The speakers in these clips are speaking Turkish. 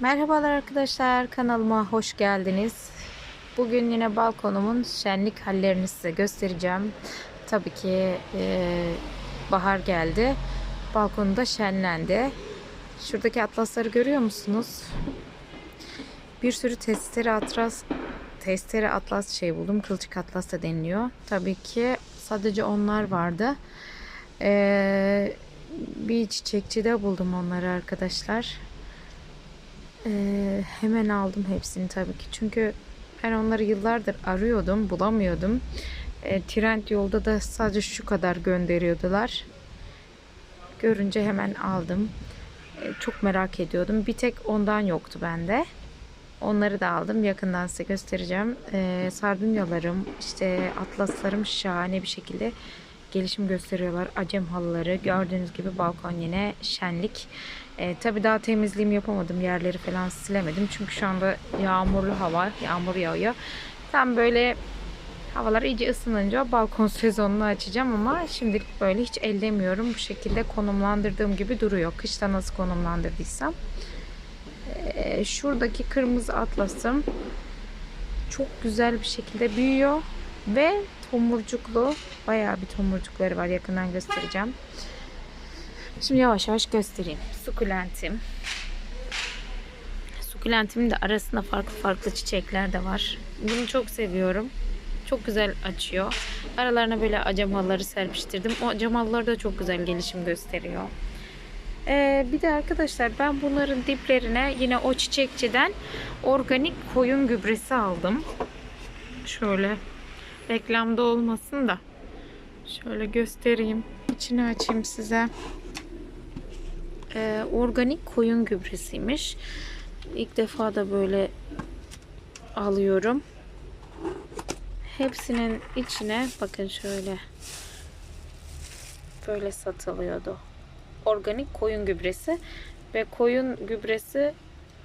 Merhabalar arkadaşlar kanalıma hoş geldiniz. Bugün yine balkonumun şenlik hallerini size göstereceğim. Tabii ki e, bahar geldi. Balkonda şenlendi. Şuradaki atlasları görüyor musunuz? Bir sürü testere atlas testere atlas şey buldum. Kılçık atlas da deniliyor. Tabii ki sadece onlar vardı. E, bir çiçekçide buldum onları arkadaşlar. Ee, hemen aldım hepsini tabii ki. Çünkü ben onları yıllardır arıyordum, bulamıyordum. Ee, trend yolda da sadece şu kadar gönderiyordular. Görünce hemen aldım. Ee, çok merak ediyordum. Bir tek ondan yoktu bende. Onları da aldım. Yakından size göstereceğim. Ee, sardunyalarım, işte atlaslarım şahane bir şekilde gelişim gösteriyorlar. Acem halıları. Gördüğünüz gibi balkon yine şenlik. E, tabii daha temizliğimi yapamadım. Yerleri falan silemedim. Çünkü şu anda yağmurlu hava. Yağmur yağıyor. Tam böyle havalar iyice ısınınca balkon sezonunu açacağım ama şimdilik böyle hiç ellemiyorum. Bu şekilde konumlandırdığım gibi duruyor. Kışta nasıl konumlandırdıysam. E, şuradaki kırmızı atlasım çok güzel bir şekilde büyüyor ve tomurcuklu bayağı bir tomurcukları var yakından göstereceğim. Şimdi yavaş yavaş göstereyim. Sukulentim. Sukulentimin de arasında farklı farklı çiçekler de var. Bunu çok seviyorum. Çok güzel açıyor. Aralarına böyle acemaları serpiştirdim. O acemalar da çok güzel gelişim gösteriyor. Ee, bir de arkadaşlar ben bunların diplerine yine o çiçekçiden organik koyun gübresi aldım. Şöyle reklamda olmasın da şöyle göstereyim. İçini açayım size. Ee, organik koyun gübresiymiş. İlk defa da böyle alıyorum. Hepsinin içine bakın şöyle böyle satılıyordu. Organik koyun gübresi ve koyun gübresi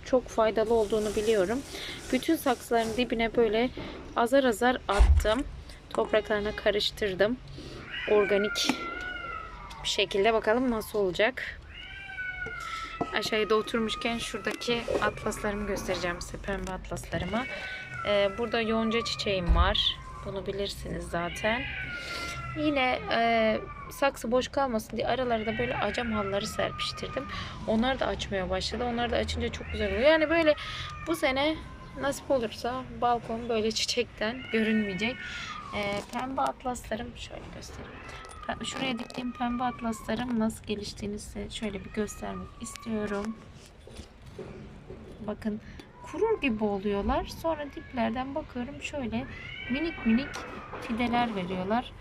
çok faydalı olduğunu biliyorum. Bütün saksıların dibine böyle azar azar attım. Topraklarına karıştırdım. Organik bir şekilde bakalım nasıl olacak. Aşağıda oturmuşken şuradaki atlaslarımı göstereceğim size. Pembe atlaslarımı. Ee, burada yonca çiçeğim var. Bunu bilirsiniz zaten. Yine e, saksı boş kalmasın diye aralara böyle acam halları serpiştirdim. Onlar da açmaya başladı. Onlar da açınca çok güzel oluyor. Yani böyle bu sene nasip olursa balkon böyle çiçekten görünmeyecek. E, pembe atlaslarım şöyle göstereyim. Şuraya diktiğim pembe atlaslarım nasıl geliştiğini size şöyle bir göstermek istiyorum. Bakın kurur gibi oluyorlar. Sonra diplerden bakıyorum şöyle minik minik fideler veriyorlar.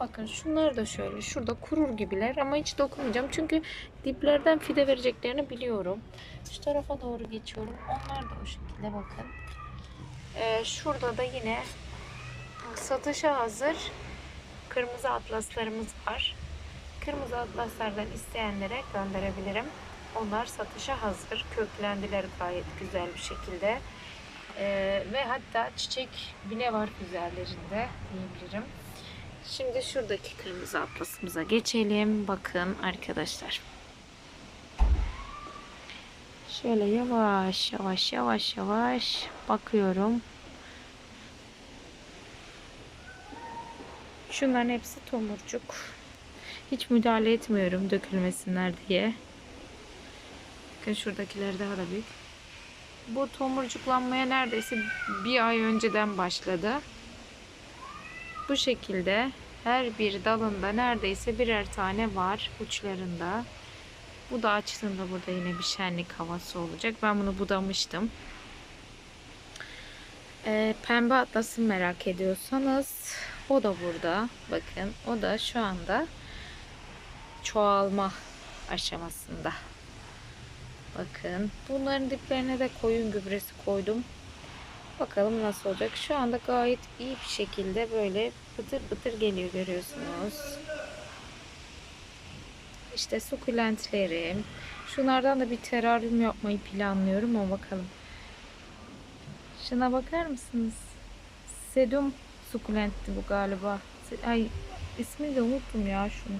Bakın şunlar da şöyle şurada kurur gibiler ama hiç dokunmayacağım. Çünkü diplerden fide vereceklerini biliyorum. Şu tarafa doğru geçiyorum. Onlar da o şekilde bakın. Ee, şurada da yine satışa hazır kırmızı atlaslarımız var. Kırmızı atlaslardan isteyenlere gönderebilirim. Onlar satışa hazır. Köklendiler gayet güzel bir şekilde. Ee, ve hatta çiçek bile var üzerlerinde diyebilirim. Şimdi şuradaki kırmızı atlasımıza geçelim. Bakın arkadaşlar. Şöyle yavaş yavaş yavaş yavaş bakıyorum. Şunların hepsi tomurcuk. Hiç müdahale etmiyorum dökülmesinler diye. Bakın şuradakiler daha da büyük. Bu tomurcuklanmaya neredeyse bir ay önceden başladı. Bu şekilde her bir dalında neredeyse birer tane var uçlarında. Bu da açtığında burada yine bir şenlik havası olacak. Ben bunu budamıştım. Ee, pembe atlasını merak ediyorsanız o da burada. Bakın o da şu anda çoğalma aşamasında. Bakın bunların diplerine de koyun gübresi koydum. Bakalım nasıl olacak. Şu anda gayet iyi bir şekilde böyle pıtır pıtır geliyor görüyorsunuz. İşte sukulentlerim. Şunlardan da bir teraryum yapmayı planlıyorum ama bakalım. Şuna bakar mısınız? Sedum sukulentti bu galiba. Ay ismini de unuttum ya şunu.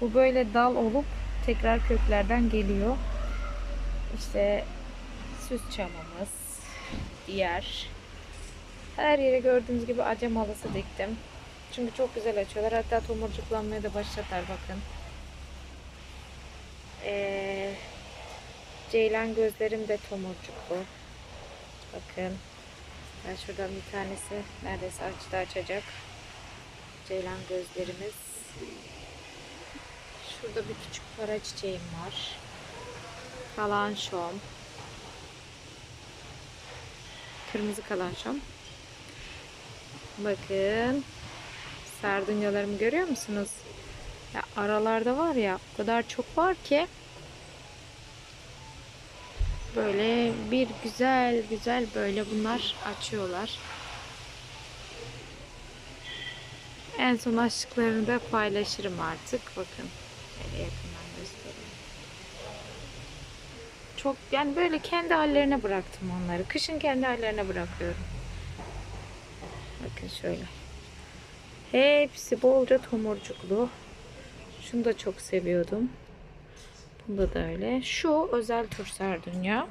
Bu böyle dal olup tekrar köklerden geliyor. İşte süs çamımız. Diğer. Her yere gördüğünüz gibi acem halısı diktim. Çünkü çok güzel açıyorlar. Hatta tomurcuklanmaya da başladılar bakın. Ee, ceylan gözlerim de tomurcuklu. Bakın. Ben şuradan bir tanesi neredeyse açtı açacak. Ceylan gözlerimiz. Şurada bir küçük para çiçeğim var. Kalanşom. Kırmızı kalanşom. Bakın. Sardunyalarımı görüyor musunuz? Ya aralarda var ya o kadar çok var ki böyle bir güzel güzel böyle bunlar açıyorlar. En son açtıklarını da paylaşırım artık. Bakın. Şöyle yakından göstereyim. Çok yani böyle kendi hallerine bıraktım onları. Kışın kendi hallerine bırakıyorum. Bakın şöyle. Hepsi bolca tomurcuklu. Şunu da çok seviyordum. Bunda da öyle. Şu özel tür sardunya.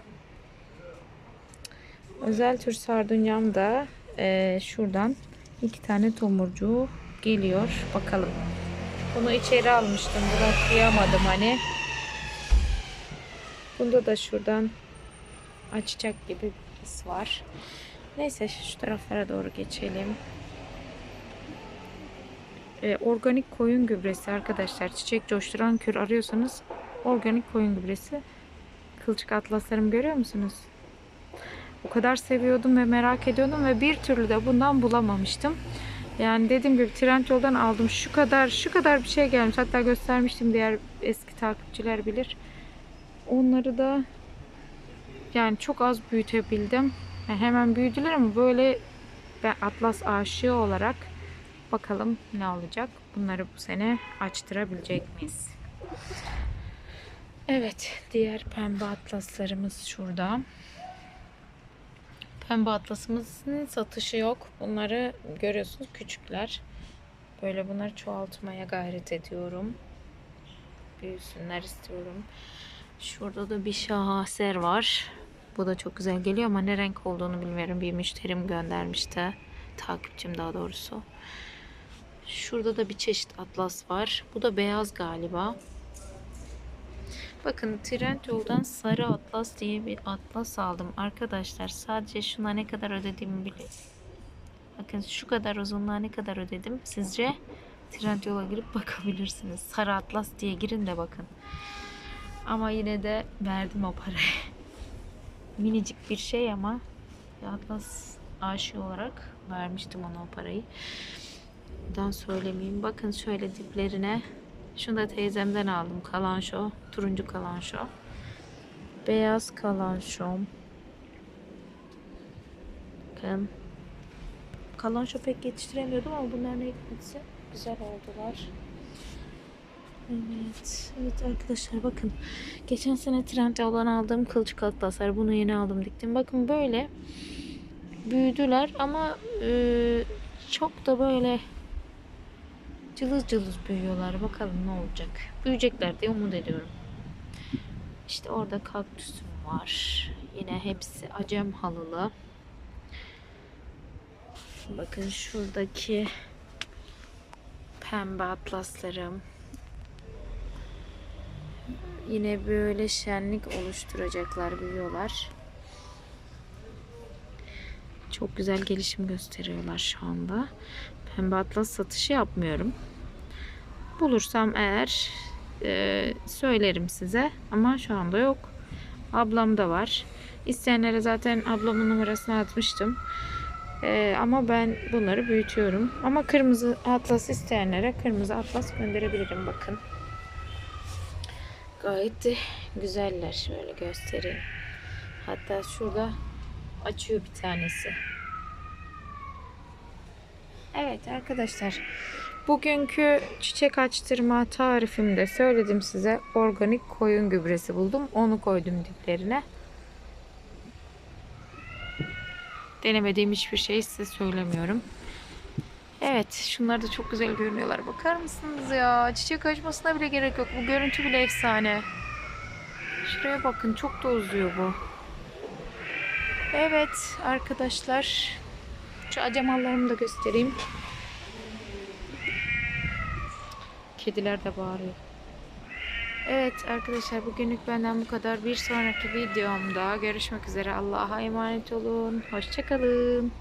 Özel tür sardunyam da e, şuradan iki tane tomurcuğu geliyor. Bakalım. Bunu içeri almıştım. Bırakıyamadım hani. Bunda da şuradan açacak gibi bir his var. Neyse şu taraflara doğru geçelim. Ee, organik koyun gübresi arkadaşlar. Çiçek coşturan kür arıyorsanız organik koyun gübresi. Kılçık atlaslarımı görüyor musunuz? O kadar seviyordum ve merak ediyordum ve bir türlü de bundan bulamamıştım. Yani dediğim gibi Trendyol'dan aldım. Şu kadar şu kadar bir şey gelmiş. Hatta göstermiştim diğer eski takipçiler bilir. Onları da yani çok az büyütebildim. Yani hemen büyüdüler ama böyle ben Atlas aşığı olarak bakalım ne olacak. Bunları bu sene açtırabilecek miyiz? Evet, diğer pembe atlaslarımız şurada. Pembe atlasımızın satışı yok. Bunları görüyorsunuz küçükler. Böyle bunları çoğaltmaya gayret ediyorum. Büyüsünler istiyorum. Şurada da bir şaheser var. Bu da çok güzel geliyor ama ne renk olduğunu bilmiyorum. Bir müşterim göndermişti. Takipçim daha doğrusu. Şurada da bir çeşit atlas var. Bu da beyaz galiba. Bakın Trendyol'dan sarı atlas diye bir atlas aldım. Arkadaşlar sadece şuna ne kadar ödediğimi bilin. Bakın şu kadar uzunluğa ne kadar ödedim. Sizce Trendyol'a girip bakabilirsiniz. Sarı atlas diye girin de bakın. Ama yine de verdim o parayı. Minicik bir şey ama atlas aşığı olarak vermiştim ona o parayı. Buradan söylemeyeyim. Bakın şöyle diplerine. Şunu da teyzemden aldım. Kalanşo. Turuncu kalanşo. Beyaz kalanşom. Bakın. Kalanşo pek yetiştiremiyordum ama bunların hepsi güzel oldular. Evet. Evet arkadaşlar bakın. Geçen sene Trendyol'dan aldığım kılçık atlaslar. Bunu yeni aldım diktim. Bakın böyle büyüdüler ama e, çok da böyle cılız cılız büyüyorlar. Bakalım ne olacak. Büyüyecekler diye umut ediyorum. İşte orada kaktüsüm var. Yine hepsi acem halılı. Bakın şuradaki pembe atlaslarım. Yine böyle şenlik oluşturacaklar, büyüyorlar. Çok güzel gelişim gösteriyorlar şu anda. Pembe atlas satışı yapmıyorum. Bulursam eğer e, söylerim size. Ama şu anda yok. Ablamda var. İsteyenlere zaten ablamın numarasını atmıştım. E, ama ben bunları büyütüyorum. Ama kırmızı atlas isteyenlere kırmızı atlas gönderebilirim. Bakın. Gayet de güzeller. Şöyle göstereyim. Hatta şurada açıyor bir tanesi. Evet arkadaşlar. Bugünkü çiçek açtırma tarifimde söyledim size. Organik koyun gübresi buldum. Onu koydum diplerine. Denemediğim hiçbir şey size söylemiyorum. Evet, şunlar da çok güzel görünüyorlar. Bakar mısınız ya? Çiçek açmasına bile gerek yok. Bu görüntü bile efsane. Şuraya bakın, çok da uzuyor bu. Evet arkadaşlar. Şu acamallarımı da göstereyim. Kediler de bağırıyor. Evet arkadaşlar bugünlük benden bu kadar. Bir sonraki videomda görüşmek üzere. Allah'a emanet olun. Hoşçakalın.